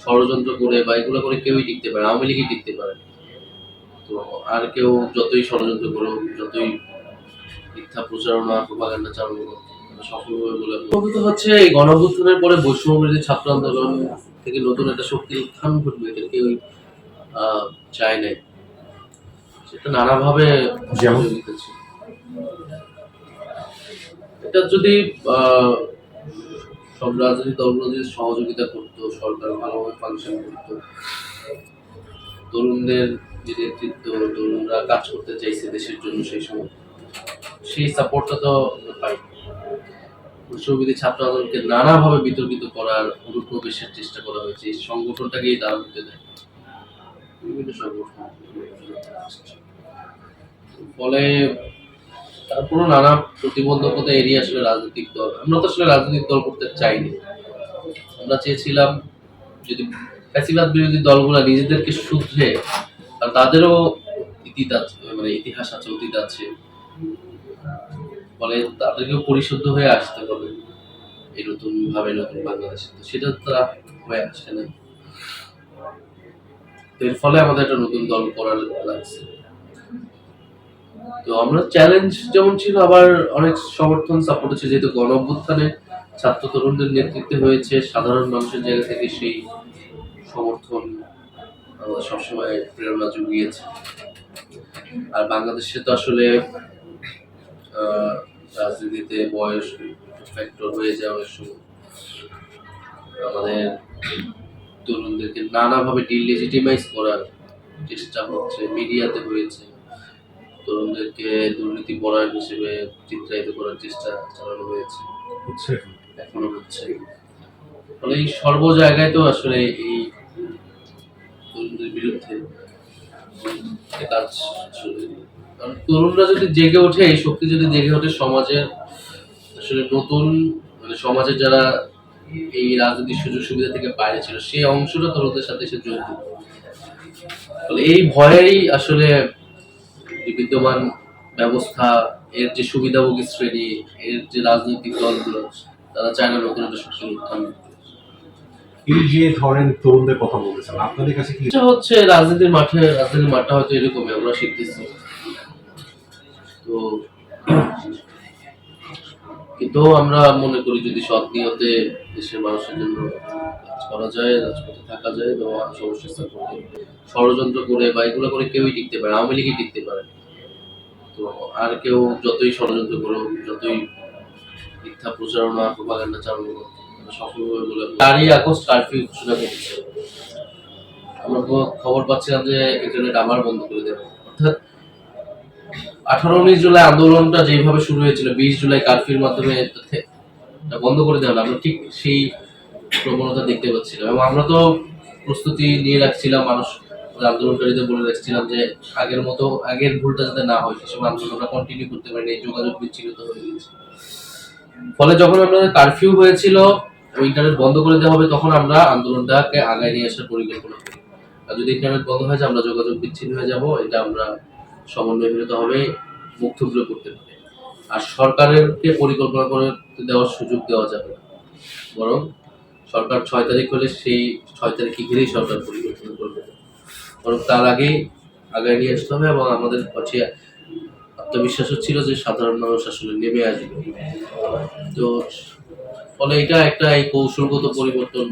ষড়যন্ত্র করে বা এগুলো করে কেউই টিকতে পারে। আওয়ামী লীগই টিকতে পারে তো আর কেউ যতই ষড়যন্ত্র করুক যতই মিথ্যা প্রচারণা প্রপাগান্ডা চালানো হোক, সফল হবে বলে প্রকৃত হচ্ছে এই গণঅভ্যুত্থানের পরে বৈষম্যবিরোধী ছাত্র আন্দোলন থেকে নতুন একটা শক্তির উত্থান ঘটবে এটা আহ, চায় নাই। সেটা নানাভাবে এটা যদি আহ, সব রাজনৈতিক দলগুলো যদি সহযোগিতা করতো, সরকার ভালোভাবে ফাংশন করতো। তরুণদের যে নেতৃত্ব, তরুণরা কাজ করতে চাইছে দেশের জন্য সেই সময়। সেই সাপোর্টটা তো পাই। বিশ্ববিদ্যালয় ছাত্র আন্দোলনকে নানাভাবে বিতর্কিত করার অনুপ্রবেশের চেষ্টা করা হয়েছে। এই সংগঠনটাকেই দাঁড় হতে দেয়। বিভিন্ন সংগঠন ফলে তারপরও নানা প্রতিবন্ধকতা এড়িয়ে আসলে রাজনৈতিক দল আমরা তো আসলে রাজনৈতিক দল করতে চাইনি। আমরা চেয়েছিলাম যদি ফ্যাসিবাদ বিরোধী দলগুলা নিজেদেরকে শুধরে, আর তাদেরও ইতিহাস আছে মানে ইতিহাস আছে, অতীত আছে, ফলে তাদেরকেও পরিশুদ্ধ হয়ে আসতে হবে এই নতুন ভাবে নতুন বাংলাদেশে। তো সেটা তারা হয়ে আসে না তো এর ফলে আমাদের একটা নতুন দল করার লাগছে। তো আমরা চ্যালেঞ্জ যেমন ছিল, আবার অনেক সমর্থন সাপোর্ট আছে যেহেতু গণ অভ্যুত্থানে ছাত্র তরুণদের নেতৃত্বে হয়েছে, সাধারণ মানুষের জায়গা থেকে সেই সমর্থন সবসময় প্রেরণা জুগিয়েছে। আর বাংলাদেশে তো আসলে রাজনীতিতে বয়স ফ্যাক্টর হয়ে যায় অনেক সময়। আমাদের তরুণদেরকে নানাভাবে ডিলেজিটিমাইজ করার চেষ্টা হচ্ছে মিডিয়াতে হয়েছে। তরুণদেরকে দুর্নীতি পরায়ণ হিসেবে চিত্রায়িত করার চেষ্টা চালানো হয়েছে। এখনও হচ্ছে। ফলে এই সর্ব জায়গায় তো আসলে এই তরুণদের বিরুদ্ধে কাজ আসলে কারণ তরুণরা যদি জেগে ওঠে এই শক্তি যদি জেগে ওঠে সমাজের আসলে নতুন মানে সমাজের যারা এই রাজনৈতিক সুযোগ সুবিধা থেকে বাইরে ছিল সেই অংশটা তরুণদের সাথে এসে যোগ দিত এই ভয়েই আসলে যে বিদ্যমান ব্যবস্থা এর যে সুবিধাভোগী শ্রেণি এর যে রাজনৈতিক দলগুলো তারা চায় না নতুন একটা শক্তির উত্থান এই যে ধরেন তরুণদের কথা বলতেছেন আপনাদের কাছে কি হচ্ছে রাজনীতির মাঠে রাজনীতির মাঠটা হয়তো এরকমই আমরা শিখতেছি। তো কিন্তু আমরা মনে করি যদি সৎ নিয়তে দেশের মানুষের জন্য করা যায় রাজপথে থাকা যায় বা সমস্যা সাপোর্টে ষড়যন্ত্র করে বা এগুলো করে কেউই টিকতে পারে আওয়ামী লীগই টিকতে পারে তো আর কেউ যতই ষড়যন্ত্র করুক যতই মিথ্যা প্রচারণা প্রপাগান্ডা চালানো হোক, তারা সফল হবে বলে চারই আগস্ট কারফিউ ঘোষণা করেছে। আমরা খবর পাচ্ছিলাম যে ইন্টারনেট আবার বন্ধ করে দেবে। অর্থাৎ আঠারো উনিশ জুলাই আন্দোলনটা যেভাবে শুরু হয়েছিল বিশ জুলাই কারফিউর মাধ্যমে বন্ধ করে দেওয়া। আমরা ঠিক সেই প্রবণতা দেখতে পাচ্ছিলাম। এবং আমরা তো প্রস্তুতি নিয়ে রাখছিলাম, মানুষ আন্দোলনকারীদের বলে রাখছিলাম যে আগের মতো, আগের ভুলটা যাতে না হয়, সেসব আন্দোলন কন্টিনিউ করতে পারি এই যোগাযোগ বিচ্ছিন্ন হয়ে গেছে ফলে যখন আমাদের কারফিউ হয়েছিল ইন্টারনেট বন্ধ করে দেওয়া হবে, তখন আমরা আন্দোলনটাকে আগায় নিয়ে আসার পরিকল্পনা করি। আর যদি ইন্টারনেট বন্ধ হয়ে যায়, আমরা যোগাযোগ বিচ্ছিন্ন হয়ে যাব, এটা আমরা সমন্বয়হীনতা হবে মুখ থুবড়ে করতে পারি আর সরকারেরকে পরিকল্পনা করে দেওয়ার সুযোগ দেওয়া যাবে বরং সরকার ছয় তারিখ হলে সেই ছয় তারিখে ঘিরেই সরকার পরিবর্তন করবে। বরং তার আগেই আগায় নিয়ে আসতে হবে এবং আমাদের কাছে আত্মবিশ্বাসও ছিল যে সাধারণ মানুষ আসলে নেমে আসবে। তো ফলে এটা একটা এই কৌশলগত পরিবর্তন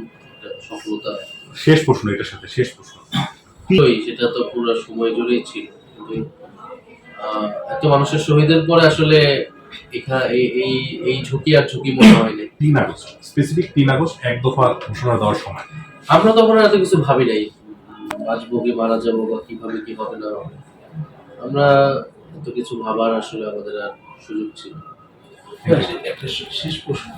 সফলতা। শেষ প্রশ্ন এটার সাথে শেষ প্রশ্ন। সেটা তো পুরো সময় জুড়েই ছিল। এত মানুষের শহীদের পরে আসলে এখানে এই এই এই ঝুঁকি আর ঝুঁকি মনে হয়নি তিন আগস্ট স্পেসিফিক তিন আগস্ট এক দফা ঘোষণা দেওয়ার সময়। আমরা তখন এত কিছু ভাবি নাই। বাঁচবো কি মারা যাব বা কীভাবে কি হবে না হবে। আমরা এত কিছু ভাবার আসলে আমাদের আর সুযোগ ছিল একটা শেষ প্রশ্ন।